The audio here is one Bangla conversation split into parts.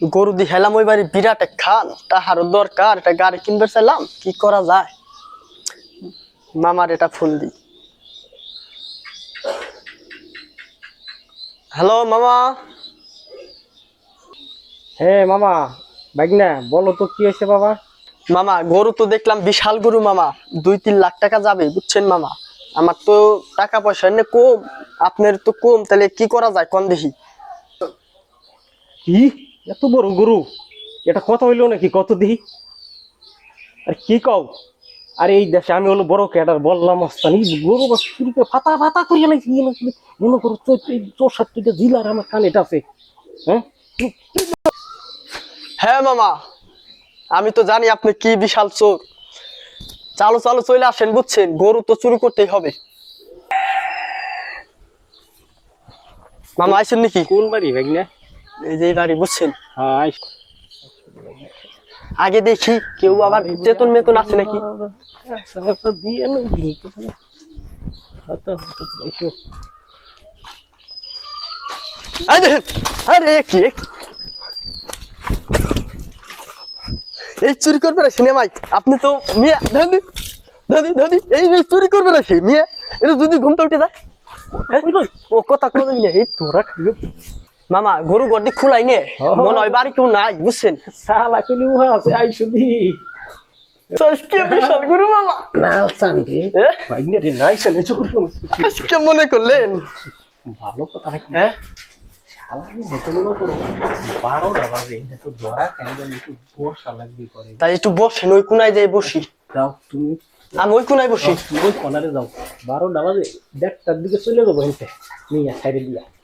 গরু দি হেলাম ওই বাড়ি বিরাট খান তাহারও দরকার একটা গাড়ি কিনবে চাইলাম কি করা যায়? মামার এটা ফোন দি। হ্যালো মামা। হে মামা ভাগনা বলো তো কি হয়েছে বাবা? মামা গরু তো দেখলাম বিশাল গরু মামা। দুই তিন লাখ টাকা যাবে বুঝছেন মামা? আমার তো টাকা পয়সা এনে কম আপনার তো কম তাহলে কি করা যায় কম দেখি। কি? এত বড় গরু এটা কত হইল নাকি কত দিই আর কি কও? আরে এই দেশে আমি হলো বড় ক্যাডার বললাম অস্তানি গরু শুরুতে ফাতা ফাতা করিয়া লাগছি মনে করো চৌষট্টিটা জিলার আমার কানে আছে। হ্যাঁ? হ্যাঁ মামা আমি তো জানি আপনি কি বিশাল চোর। চালো চালো চলে আসেন বুঝছেন? গরু তো চুরি করতেই হবে। মামা আইসেন নাকি? কোন বাড়ি ভাগনা? এই যে বাড়ি বুঝছেন? আগে দেখি কেউ আবার চেতন মেতন আছে নাকি। আরে আরে কি? এই চুরি করবে না সিনেমাই আপনি তো মিয়া দাদি দাদি দাদি এই চুরি করবে না সে মিয়া এটা যদি ঘুমটা উঠে যায়। হ্যাঁ? ও কথা কথা নিয়ে এই তোরা খাইবে মামা গরু গড্ডি খুলাই নে মনে হয় বাড়ি কেউ নাই বুঝছেন? শালা কইলি উহা আছে চোখ আজকে মনে করলেন? ভালো কথা হ্যাঁ। তাই একটু বসেন ওই কোনায় যাই বসি। যাও তুমি। আমি ওই কোনায় বসি। ওই কর্নারে যাও। বারোটা বাজে দেড়টার দিকে চলে যাব হেঁটে। নিয়ে সাইডে দিয়া।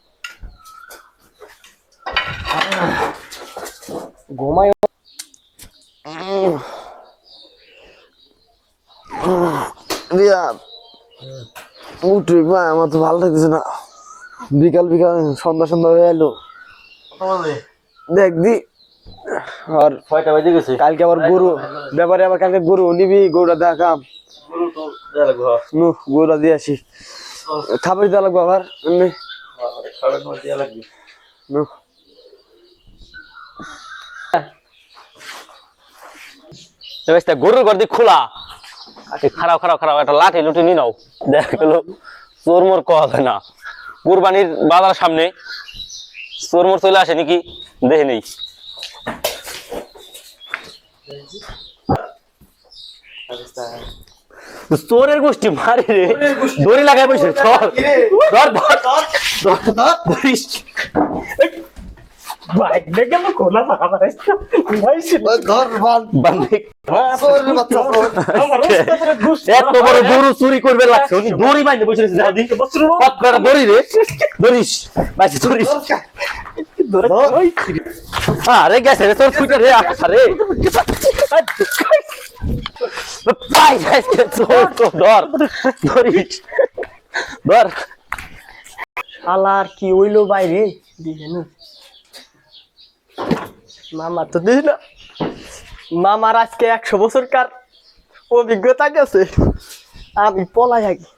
ভাই আমার তো ভালো লাগতেছে না। বিকাল বিকাল সন্ধ্যা সন্ধ্যা হয়ে এলো। দেখ দি। আর ছয়টা বাজে গেছে। কালকে আবার গরু ব্যাপারে আবার কালকে গরু নিবি গরুটা দেখাম। নু গরুটা দিয়ে আসি। খাবার দেওয়া লাগবে আবার এমনি। নু গরুর ঘর দিয়ে খোলা খারাপ খারাপ খারাপ একটা লাঠি লুটি নিয়ে নাও। দেখ গেলো চোর মোর কথা হয় না। কুরবানির বাজার সামনে চোর মোর চলে আসে নাকি? দেখে নেই। চোরের গোষ্ঠী মারি রে। দড়ি লাগাই বসে ধর ধর ধর ধর বাইক দেখে আমার খোলা থাকা পারাইছে ঘুমাইছিল ধর ভান বান্ধে চোরের বাচ্চা চোর। আমার ওস্তাদের ঘুষ এত বড় গরু চুরি করবে লাগছে উনি দড়ি বাইন্ধে বসে রয়েছে দাদি পথ দড়ি রে? ধরিস বাইছে ধরিস আরে গেছে রে তোর ফুটে রে? আরে পাই গেছে তোর তো ধর। ধরিস ধর। শালার কি হইল বাইরে দিয়ে নি। মামা তো না। মামার আজকে একশো বছর কার অভিজ্ঞতা গেছে। আমি পলাই আগে।